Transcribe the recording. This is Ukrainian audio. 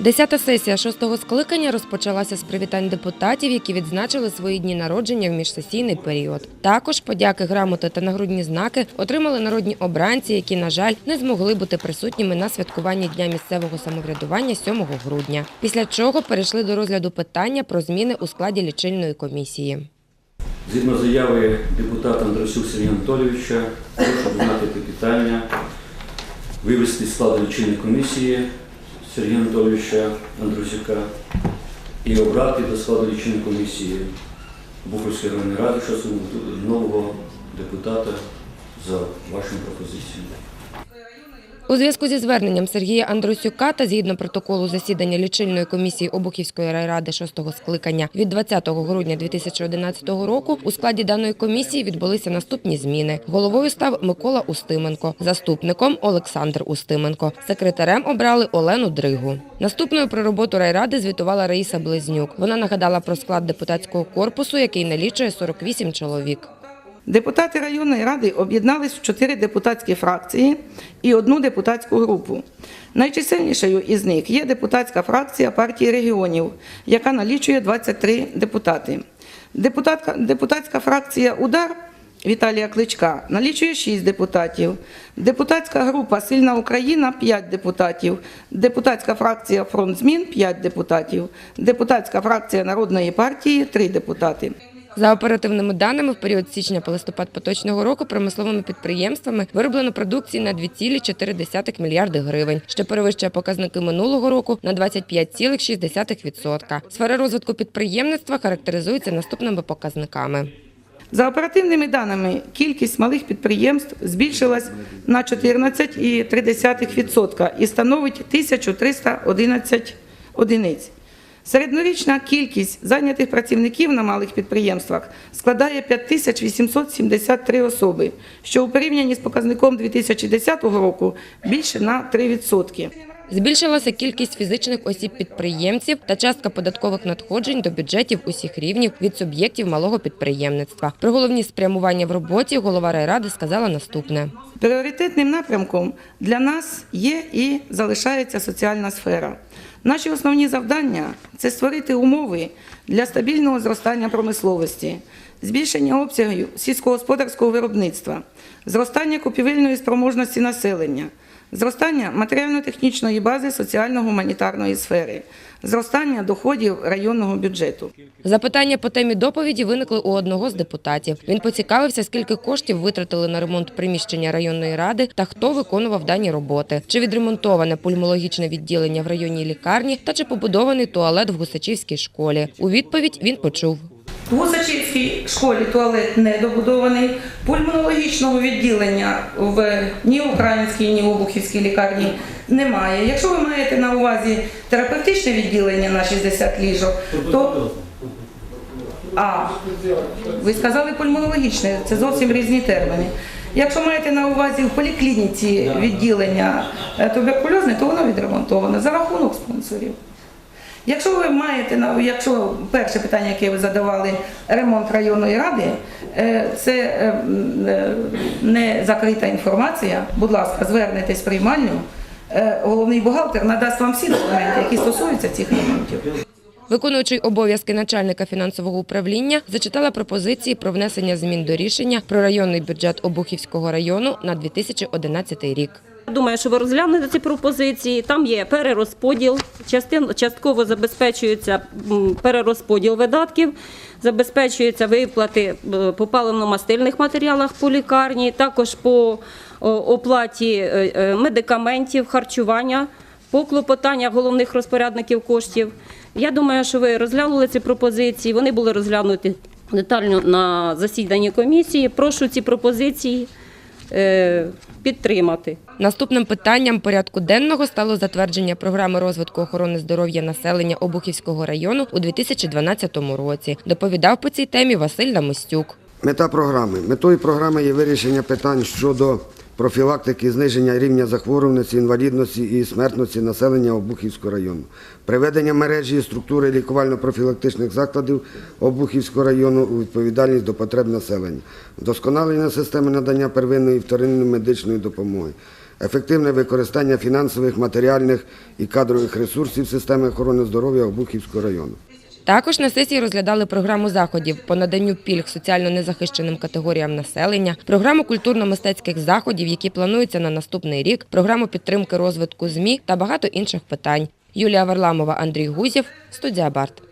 Десята сесія шостого скликання розпочалася з привітань депутатів, які відзначили свої дні народження в міжсесійний період. Також подяки, грамоти та нагрудні знаки отримали народні обранці, які, на жаль, не змогли бути присутніми на святкуванні дня місцевого самоврядування 7 грудня. Після чого перейшли до розгляду питання про зміни у складі лічильної комісії. Згідно заяви депутата Андросюк Сергія Анатолійовича, прошу знати питання, вивести з складу лічильної комісії Сергія Анатолійовича Андрусюка і обрати до складу лічильної комісії Бухарської районної ради щось нового депутата за вашим пропозиціями. У зв'язку зі зверненням Сергія Андрусюка та згідно протоколу засідання лічильної комісії Обухівської райради шостого скликання від 20 грудня 2011 року у складі даної комісії відбулися наступні зміни. Головою став Микола Устименко, заступником Олександр Устименко. Секретарем обрали Олену Дригу. Наступною про роботу райради звітувала Раїса Близнюк. Вона нагадала про склад депутатського корпусу, який налічує 48 чоловік. Депутати районної ради об'єднались в чотири депутатські фракції і одну депутатську групу. Найчисельнішою із них є депутатська фракція партії регіонів, яка налічує 23 депутати. Депутатка, депутатська фракція Удар Віталія Кличка налічує 6 депутатів. Депутатська група Сильна Україна 5 депутатів. Депутатська фракція Фронт змін 5 депутатів. Депутатська фракція Народної партії 3 депутати. За оперативними даними, в період січня по листопад поточного року промисловими підприємствами вироблено продукції на 2,4 мільярди гривень, що перевищує показники минулого року на 25,6%. Сфера розвитку підприємництва характеризується наступними показниками. За оперативними даними, кількість малих підприємств збільшилась на 14,3% і становить 1311 одиниць. Середньорічна кількість зайнятих працівників на малих підприємствах складає 5873 особи, що у порівнянні з показником 2010 року більше на 3%. Збільшилася кількість фізичних осіб-підприємців та частка податкових надходжень до бюджетів усіх рівнів від суб'єктів малого підприємництва. Про головні спрямування в роботі голова райради сказала наступне. Пріоритетним напрямком для нас є і залишається соціальна сфера. Наші основні завдання це створити умови для стабільного зростання промисловості, збільшення обсягів сільськогосподарського виробництва, зростання купівельної спроможності населення, зростання матеріально-технічної бази соціально-гуманітарної сфери, зростання доходів районного бюджету. Запитання по темі доповіді виникли у одного з депутатів. Він поцікавився, скільки коштів витратили на ремонт приміщення районної ради та хто виконував дані роботи. Чи відремонтоване пульмологічне відділення в районній лікарні та чи побудований туалет в Гусачівській школі. У відповідь він почув. В Гусачівській школі туалет не добудований, пульмонологічного відділення в ні українській, ні Обухівській лікарні немає. Якщо ви маєте на увазі терапевтичне відділення на 60 ліжок, то а, ви сказали пульмонологічне, це зовсім різні терміни. Якщо маєте на увазі в поліклініці відділення е, туберкульозне, то воно відремонтоване за рахунок спонсорів. Якщо ви маєте якщо перше питання, яке ви задавали, ремонт районної ради, е, це е, е, не закрита інформація. Будь ласка, звернетесь в приймальню. Головний бухгалтер надасть вам всі документи, які стосуються цих ремонтів. Виконуючий обов'язки начальника фінансового управління зачитала пропозиції про внесення змін до рішення про районний бюджет Обухівського району на 2011 рік. Думаю, що ви розглянете ці пропозиції. Там є перерозподіл, частин, частково забезпечується перерозподіл видатків, забезпечуються виплати е, по паливно-мастильних матеріалах по лікарні, також по оплаті е, е, медикаментів, харчування, по клопотаннях головних розпорядників коштів. Я думаю, що ви розглянули ці пропозиції. Вони були розглянуті детально на засіданні комісії. Прошу ці пропозиції підтримати. Наступним питанням порядку денного стало затвердження програми розвитку охорони здоров'я населення Обухівського району у 2012 році. Доповідав по цій темі Василь Намостюк. Мета програми. Метою програми є вирішення питань щодо профілактики, зниження рівня захворюваності, інвалідності і смертності населення Обухівського району, приведення мережі і структури лікувально-профілактичних закладів Обухівського району у відповідальність до потреб населення, вдосконалення системи надання первинної і вторинної медичної допомоги, ефективне використання фінансових, матеріальних і кадрових ресурсів системи охорони здоров'я Обухівського району. Також на сесії розглядали програму заходів по наданню пільг соціально незахищеним категоріям населення, програму культурно-мистецьких заходів, які плануються на наступний рік, програму підтримки розвитку ЗМІ та багато інших питань. Юлія Варламова, Андрій Гузєв, студія Барт.